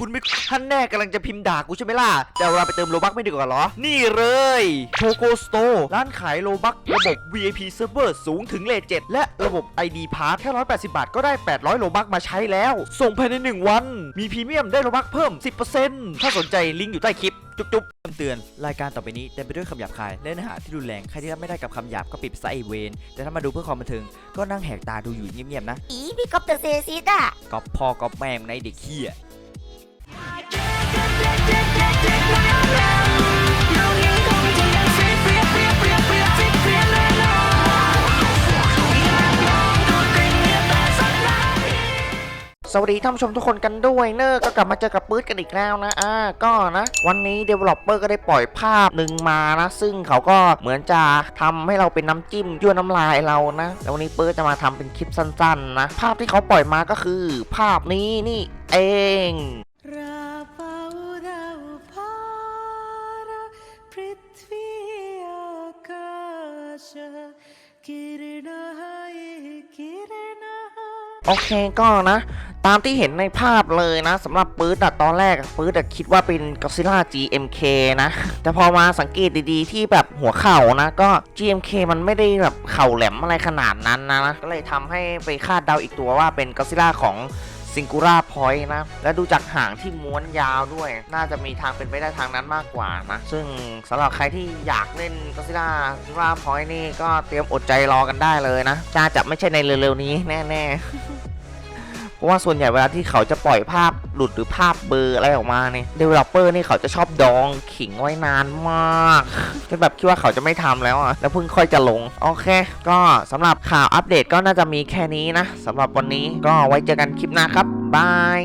คุณไม่ท่านแน่กำลังจะพิมพ์ด่ากูใช่ไหมล่ะ แต่เราไปเติมโลบักไม่ดีกว่าเหรอ นี่เลยโชโกสโตร้านขายโลบักระบบ VIP Server สูงถึงเลท7และระบบ ID Pass แค่ 180 บาทก็ได้ 800 โลบักมาใช้แล้ว ส่งภายใน 1 วัน มีพรีเมียมได้โลบักเพิ่ม 10%ถ้าสนใจลิงก์อยู่ใต้คลิป จุ๊บๆคำเตือน รายการต่อไปนี้เต็มไปด้วยคำหยาบคาย และเนื้อหาที่รุนแรง ใครที่รับไม่ได้กับคำหยาบก็ปิดไปซะไอเวน แต่ถ้ามาดูเพื่อความบันเทิง ก็นั่งแหกตาดูอยู่เงียบๆนะ อีพี่ก๊อฟเดอะเซซิสอะก๊อปพ่อก๊อปแม่งในเด็กขี้ย สวัสดีท่านผู้ชมทุกคนกันด้วยเนอะก็กลับมาเจอกับปื๊ดกันอีกแล้วนะอ่าก็นะ วันนี้ Developer ก็ได้ปล่อยภาพหนึ่งมานะ ซึ่งเขาก็เหมือนจะทำให้เราเป็นน้ำจิ้มยั่วน้ำลายเรานะ แล้ววันนี้ปื๊ดจะมาทำเป็นคลิปสั้นๆนะ ภาพที่เขาปล่อยมาก็คือ ภาพนี้นี่เอง आकाश किरणः किरणः โอเคก็นะ ตามที่เห็นในภาพเลยนะสำหรับปื๊ดอะตอนแรกอะปื๊ดอะคิดว่าเป็น Godzilla GMK นะ แต่พอมาสังเกตดีๆ ที่แบบหัวเข่านะ ก็ GMK มันไม่ได้แบบเข่าแหลมอะไรขนาดนั้นนะนะ ก็เลยทำให้ไปคาดเดาอีกตัวว่าเป็น Godzilla ของ ซิงคูราพอยต์นะ และดูจากหางที่ม้วนยาวด้วย น่าจะมีทางเป็นไปได้ทางนั้นมากกว่านะ ซึ่งสำหรับใครที่อยากเล่นก็ซิล่าซิงคูราพอยต์นี่ก็เตรียมอดใจรอกันได้เลยนะจ้าจะไม่ใช่ในเร็วๆนี้แน่ๆ เพราะว่าส่วนใหญ่เวลาที่เขาจะปล่อยภาพหลุดหรือภาพเบอร์อะไรออกมาเนี่ยเดเวลลอปเปอร์นี่เขาจะชอบดองขิงไว้นานมากจนแบบคิดว่าเขาจะไม่ทำแล้วอะแล้วเพิ่งค่อยจะลง โอเค ก็สำหรับข่าวอัปเดตก็น่าจะมีแค่นี้นะสำหรับวันนี้ก็ไว้เจอกันคลิปหน้าครับบาย